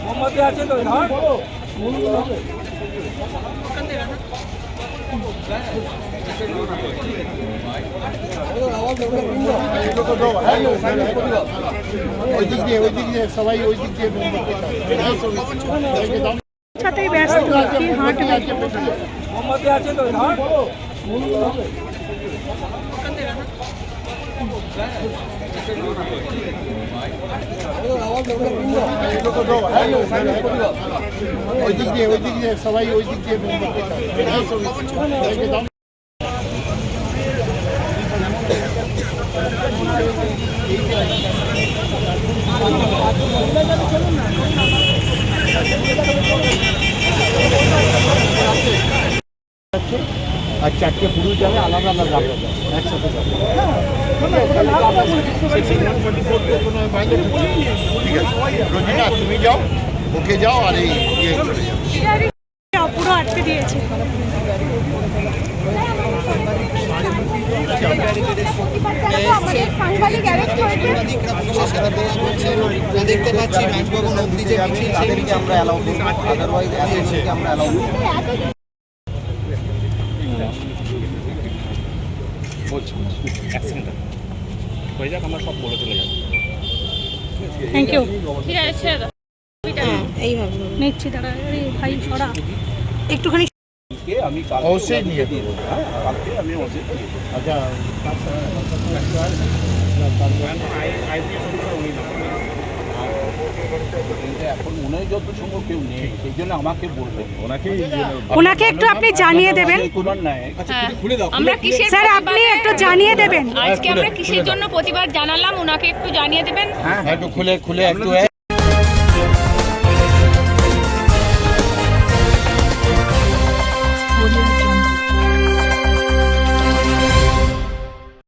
মোমবাতি আছে তো ধর ওই দিক দিয়ে ওই দিক দিয়ে সবাই ওই দিক দিয়ে মোমবাতি দাও। সাথেই ব্যস্ত কি হাঁটবে মোমবাতি আছে তো ধর ওই দিক দিয়ে ওই দিক দিয়ে সবাই ওই দিক দিয়ে মোমবাতি দাও। আর চারটে পুরুষ যাবে আলাদা আলাদা যাবে একসাথে যাবে তুমি যাও ওকে যাও আর এই ইয়ে চলে যাও পুরো আটকে দিয়েছে দেখতে পাচ্ছি রাজভবন অব্দি যে মিছিল তাদেরকে আমরা অ্যালাউ করব আদারওয়াইজ এদেরকে আমরা অ্যালাউ থ্যাংক ইউ ঠিক আছে ছেড়ে দাও এইভাবে নিচ্ছি দাঁড়া আরে ভাই সরা একটুখানি অবশ্যই নিয়ে দেবো আচ্ছা এখন মনে যত সম্ভব কেউ নেই সেই জন্য আমাকে বলবেন ওনাকেই ওনাকে একটু আপনি জানিয়ে দেবেন। নাই হ্যাঁ। আমরা কিসের স্যার আপনি একটু জানিয়ে দেবেন। আজকে আমরা কিসের জন্য প্রতিবাদ জানালাম? ওনাকে একটু জানিয়ে দেবেন। একটু খুলে খুলে একটু